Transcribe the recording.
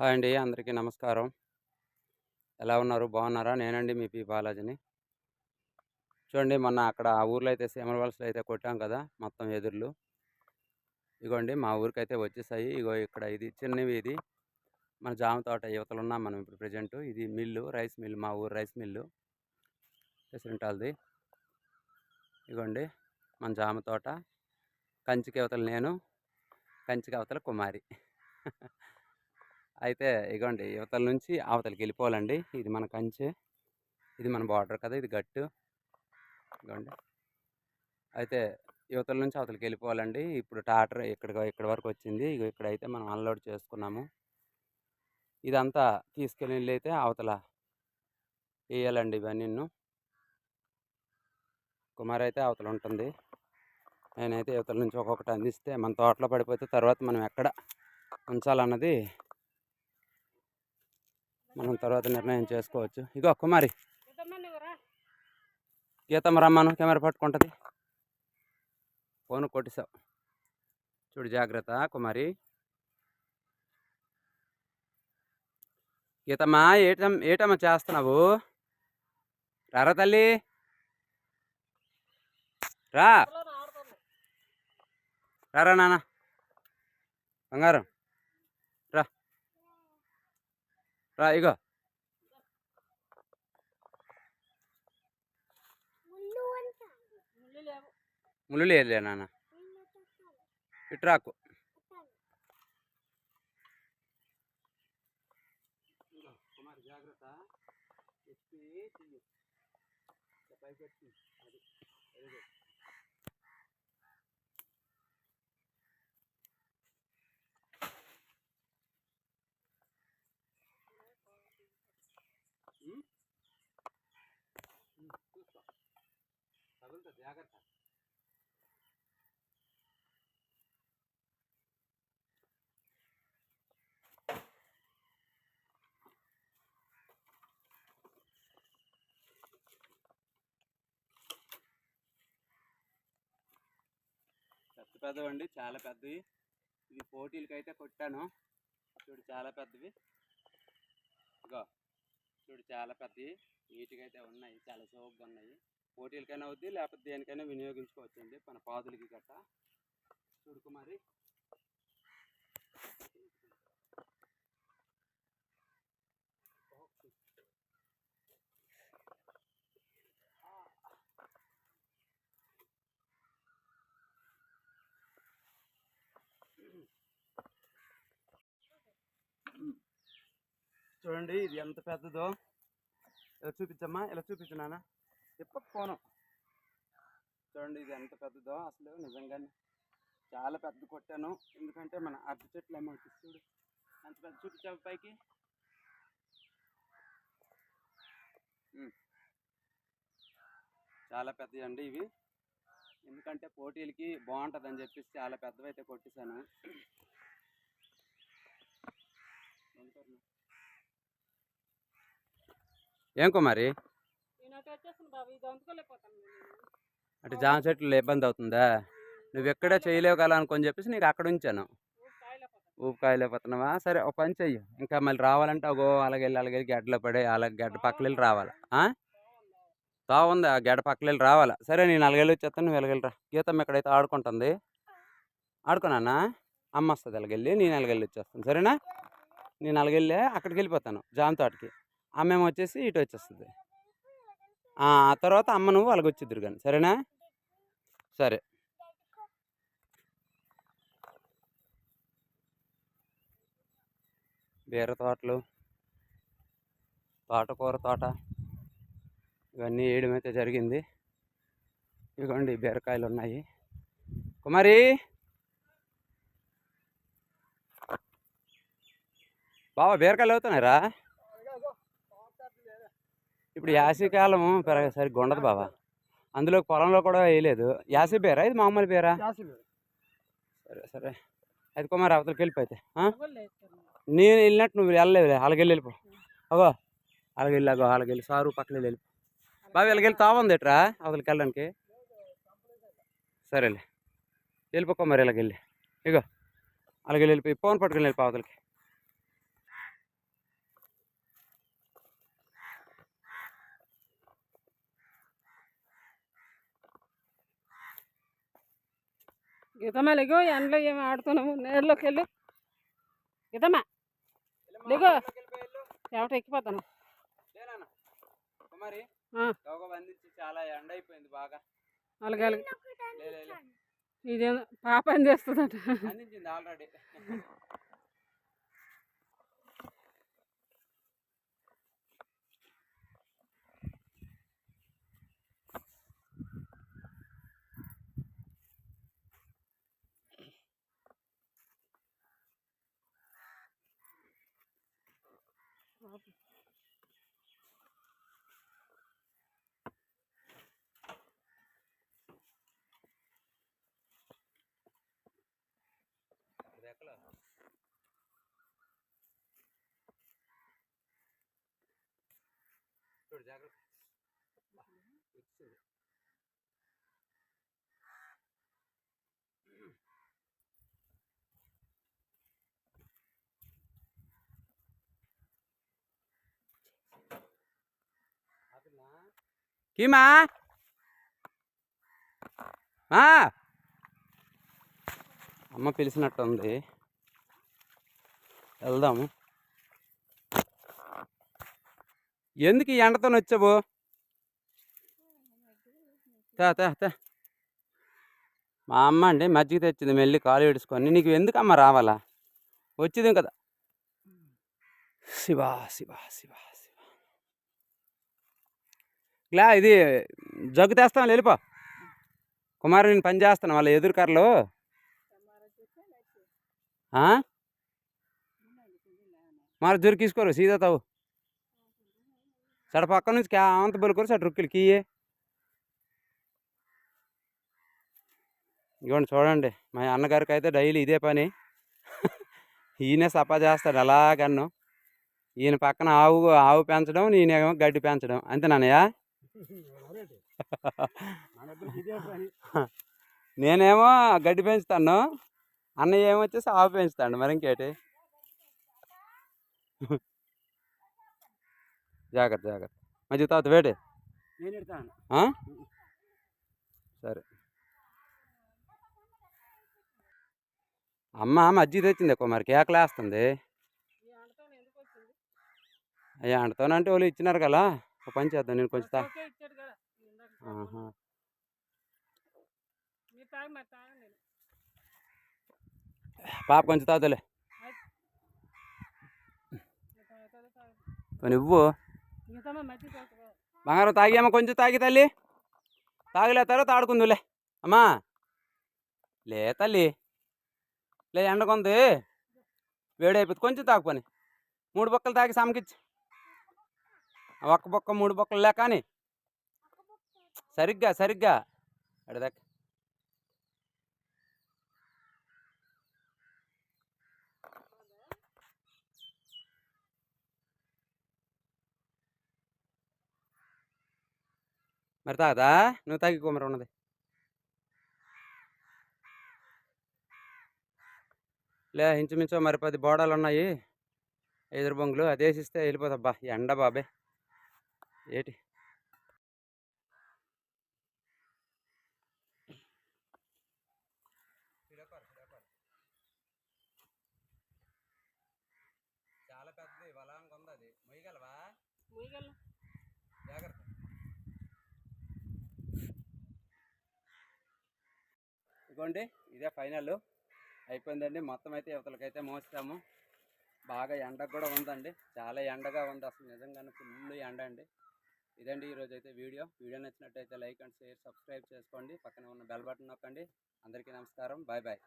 Hi అండి అందరికీ నమస్కారం. ఎలా ఉన్నారు? బాగున్నారా? నేనండి మీ పి. బాలాజీని. చూడండి మొన్న అక్కడ ఆ ఊర్లో అయితే సీమల అయితే కొట్టాం కదా మొత్తం ఎదుర్లు. ఇగోండి మా ఊరికి అయితే వచ్చేసాయి. ఇగో ఇక్కడ ఇది చిన్నవి ఇది. మన జామ తోట యువతలు ఉన్నాం మనం ఇప్పుడు ప్రజెంట్. ఇది మిల్లు రైస్ మిల్లు మా ఊరు రైస్ మిల్లు. పెసరింటాలది ఇగోండి మన జామ తోట. కంచికి అవతల నేను కంచికి అవతల కుమారి. అయితే ఇగోండి యువతల నుంచి అవతలకి వెళ్ళిపోవాలండి. ఇది మన కంచె. ఇది మన బార్డర్ కదా! ఇది గట్టు. ఇగోండి. అయితే యువతల నుంచి అవతలకి వెళ్ళిపోవాలండి. ఇప్పుడు టాటర్ ఇక్కడ ఇక్కడ వరకు వచ్చింది. ఇక ఇక్కడైతే మనం అన్లోడ్ చేసుకున్నాము. ఇదంతా తీసుకెళ్ళి అయితే అవతల వేయాలండి ఇవన్నీ కుమార్ అయితే అవతల ఉంటుంది. నేనైతే యువతల నుంచి ఒక్కొక్కటి అందిస్తే మన తోటలో పడిపోతే తర్వాత మనం ఎక్కడ ఉంచాలన్నది మనం తర్వాత నిర్ణయం చేసుకోవచ్చు. ఇగో కుమారి. గీతమ్మ రమ్మను కెమెరా పట్టుకుంటుంది. ఫోన్ కొట్టేసావు చూడు జాగ్రత్త కుమారి. గీతమ్మ ఏటం ఏటమ్మ చేస్తున్నావు? రారా తల్లి. రా. రారా నాన్న. బంగారం రా రా ఇగో. ముళ్ళు లేదులే నాన్న. ఇట్రాకు కుమార్ జాగ్రత్త. తగులుతుంది జాగ్రత్త. పెద్ద పెద్దవండి అండి చాలా పెద్దవి. ఇది పోటీలకి అయితే కొట్టాను. చూడు చాలా పెద్దవి. ఇగో చూడు చాలా పెద్దవి. నీట్గా అయితే ఉన్నాయి చాలా సోగ్గా ఉన్నాయి. పోటీలకైనా అవుద్ది లేకపోతే దేనికైనా వినియోగించుకోవచ్చు అండి మన పాదులకి గట్ట. చుడుకు మరి చూడండి ఇది ఎంత పెద్దదో. ఇలా చూపించమ్మా ఇలా చూపించు నాన్న. తిప్ప ఫోను. చూడండి ఇది ఎంత పెద్దదో అసలు నిజంగానే. చాలా పెద్ద కొట్టాను. ఎందుకంటే మన అరటి చెట్లు ఏమో చూడు. ఎంత పెద్ద చూపించావు పైకి. చాలా పెద్దవి అండి ఇవి. ఎందుకంటే పోటీలకి బాగుంటుంది అని చెప్పేసి చాలా పెద్దవి అయితే కొట్టేశాను. ఏం కుమారి? అటు జామ చెట్లు ఇబ్బంది అవుతుందా? నువ్వు ఎక్కడే చేయలేవు కదా అనుకొని చెప్పేసి నీకు అక్కడ ఉంచాను. ఊపికాయలేకపోతున్నావా సరే ఒక పని చెయ్యి. ఇంకా మళ్ళీ రావాలంటే అగో అలాగెళ్ళి అలాగెళ్ళి గడ్డలో పడే అలా గడ్డ పక్కన వెళ్ళి రావాలి? ఉంది ఆ? గడ్డ పక్కన వెళ్ళి రావాలి? సరే నేను అలాగెళ్ళి వచ్చేస్తాను నువ్వు వెళ్ళగలరా గీతమ్మ ఎక్కడైతే ఆడుకుంటుంది ఆడుకున్నానా అమ్మ వస్తుంది అలాగెళ్ళి నేను అలాగెళ్ళి వచ్చేస్తాను. సరేనా? నేను అలాగెళ్ళి అక్కడికి వెళ్ళిపోతాను జామ తోటకి. అమ్మేమో వచ్చేసి ఇటు వచ్చేస్తుంది. ఆ తర్వాత అమ్మ నువ్వు అలాగ వచ్చిద్దురు కానీ సరేనా? సరే. బీర తోటలు తోటకూర తోట ఇవన్నీ వేయడం అయితే జరిగింది. ఇదిగోండి బీరకాయలు ఉన్నాయి కుమారి! బాబా బీరకాయలు అవుతున్నాయిరా? ఇప్పుడు యాసవికాలము పెరగ సరిగ్గా ఉండదు బాబా. అందులో పొలంలో కూడా వేయలేదు. యాసవి బేరా ఇది మామూలు బేరా సరే సరే. అయితే కుమార్ అవతలకి వెళ్ళిపోతే నేను వెళ్ళినట్టు నువ్వు వెళ్ళలేదు అలాగెళ్ళి వెళ్ళిపో. అగో అలాగెళ్ళి అగో అలాగెళ్ళి సారు పక్కన వెళ్ళి బాబు వెళ్ళి తావుంది ఎట్రా అవతలకి వెళ్ళడానికి? సరేలే. వెళ్ళిపో కుమార్ ఇలాగెళ్ళి ఇగో అలాగే వెళ్ళిపోయి ఫోన్ పట్టుకుని వెళ్ళిపో అవతలకి. గీతమ్మా లేగో ఎండలో ఏమి ఆడుతున్నాము నేరులోకి వెళ్ళు గీతమ్మా లేగో. చెవట ఎక్కిపోతాను? బంధించి చాలా ఎండ అయిపోయింది బాగా అలాగే అలాగే. ఇదేమో పాప ఏం చేస్తుందట. అందించింది చూడు జాగ్రత్త వచ్చింది. కీమా మా అమ్మ పిలిచినట్టుంది. వెళ్దాము. ఎందుకు ఈ ఎండతో వచ్చావు తా తా తా. మా అమ్మ అండి మజ్జిగ తెచ్చింది మెల్లి కాలు ఏడుచుకొని. నీకు ఎందుకు అమ్మ రావాలా? వచ్చింది కదా. శివా శివా శివా. లే ఇది జగ్గు తెస్తాను వెళ్ళిపో. కుమారు నేను పని చేస్తాను వాళ్ళ ఎదురుకర్రలు మరి జురుకు తీసుకోరు సీదా తావు సడ పక్క నుంచి అంత బలుకోరు సడ రుక్కులు కీయే. ఇవ్వండి చూడండి మా అన్నగారికి అయితే డైలీ ఇదే పని. ఈయనే సపా చేస్తాడు అలాగన్ను. ఈయన పక్కన ఆవు ఆవు పెంచడం నేనేమో గడ్డి పెంచడం. అంతేనానయ్య నేనేమో గడ్డి పెంచుతాను. అన్నయ్య ఏమొచ్చేసి ఆవు పెంచుతాడు. మరి ఇంకేటి? జాగ్రత్త జాగ్రత్త. మధ్య తాత ఆ? సరే. అమ్మ మజ్జిగ తెచ్చింది ఎక్కువ మరి. కేకలేస్తుంది అయ్యా అంటతోనంటే వాళ్ళు ఇచ్చినారు కదా. ఒక పని చేద్దాం. నేను కొంచెం తాగి పాప కొంచెం తాతలే నువ్వు? బంగారం తాగామా కొంచెం తాగి తల్లి. తాగలే తర్వాత ఆడుకుందులే. అమ్మా! లే తల్లి. లే ఎండకొంది. వేడైపోతుంది కొంచెం తాగుకొని మూడు బొక్కలు తాగి సమకిచ్చి. ఒక్క బొక్క మూడు బొక్కలు లే కానీ సరిగ్గా సరిగ్గా. అడదాక మరి తాగదా నువ్వు తాగి మరి ఉన్నది. లే ఇంచుమించు మరి పది బోడాలు ఉన్నాయి ఎదురు బొంగులు అదేసిస్తే వెళ్ళిపోతాబ్బా ఎండ బాబే. ఏటి? చాలా పెద్దది వలాంగా ఉంది అది. మొయ్యగలవా? మూయగలను జాగ్రత్త. ఇదిగోండి ఇదే ఫైనల్. అయిపోయిందండి. మొత్తం అయితే యువతలకైతే మోస్తాము. బాగా ఎండ కూడా ఉందండి. చాలా ఎండగా ఉంది అసలు. నిజంగానే ఫుల్ ఎండ అండి. ఇదండి ఈరోజు అయితే వీడియో. వీడియో నచ్చినట్టయితే లైక్ అండ్ షేర్ సబ్స్క్రైబ్ చేసుకోండి. పక్కన ఉన్న బెల్ బటన్ నొక్కండి. అందరికీ నమస్కారం. Bye bye.